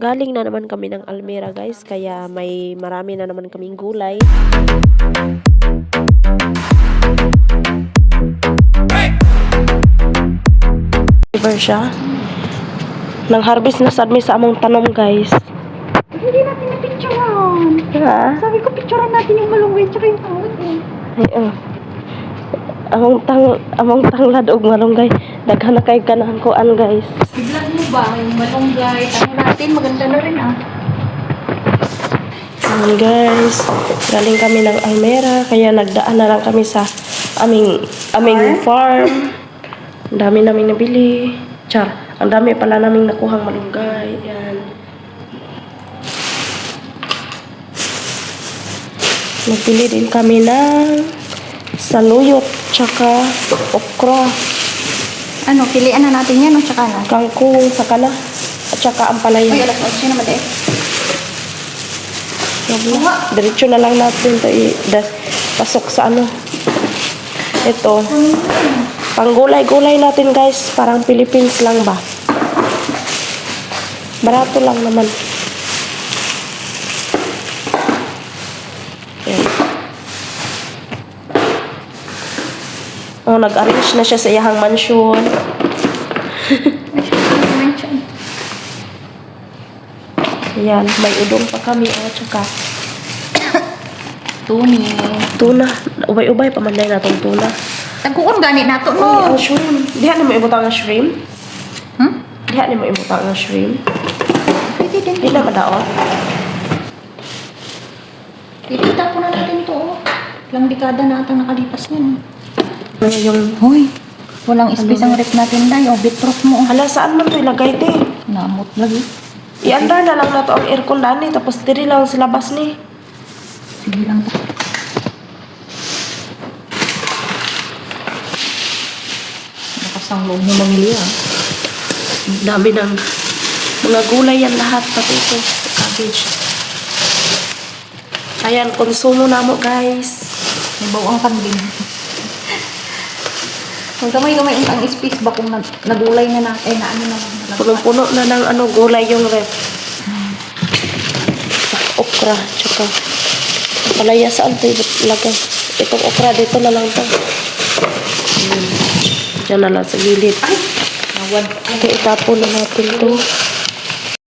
galing na naman kami ng Almera guys, kaya may marami na naman kaming gulay. River siya. Nang harvest na sad mi sa among tanom guys. Hindi natin na-picturean. Ha? Sabi ko, picturean natin yung malunggay tsaka yung tawag eh. Ay, oh. Among tang among tanglad og malunggay. Daghan na kay ganahan ko an guys. Biglan mo ba yung malunggay? Tanong natin, maganda na rin ah. Ayan guys, galing kami ng Almera, kaya nagdaan na lang kami sa aming aming farm. Ang dami naming nabili. Char, ang dami pala naming nakuhang malunggay. Yan. Nagbili din kami ng saluyot, tsaka okra, Ano, pilian na natin yan o tsaka na? kangkong, sakana, at tsaka ampalaya. Ay, alas 8 naman eh. Wala. Diretso na lang natin ito das- pasok sa ano. Ito. Panggulay-gulay natin guys. Parang Philippines lang ba? Barato lang naman. Oh, nag-arrange na siya sa iyahang mansion. Ay, syempre, mention. Yan, may udong pa kami. Oh, tsaka Tuni. tuna. Ubay-ubay, pamanday na tong tuna. Tagkuon gani na to, Oh, no? ang shrimp. Diha ni mo ibutang ang shrimp. Hmm? Diha ni mo ibutang ang shrimp. Pwede din. Di na madaot. Titita po na natin to. oh. Ilang dekada na atang nakalipas yan. Ano yung... Hoy, walang space ang rep natin dahil. O, bitproof mo. Hala, saan man ito ilagay, te? Namot lagi. I-under na lang na to ang aircon dani, tapos diri lang sa labas ni. Sige lang to. Lakas ang loob mo mamili ah. Dami ng mga gulay yan lahat, pati ito, cabbage. Ayan, konsumo na mo, guys. May bawang kambing. Kung gamay-gamay ang space ba kung nag nagulay na na, eh na ano na. Punong-puno na ng ano, gulay yung ref. Okra, tsaka palaya saan ito ilagay? Itong okra, dito na lang to. Hmm. Diyan na lang sa gilid. Ay! Nawad. Okay, itapon na natin to.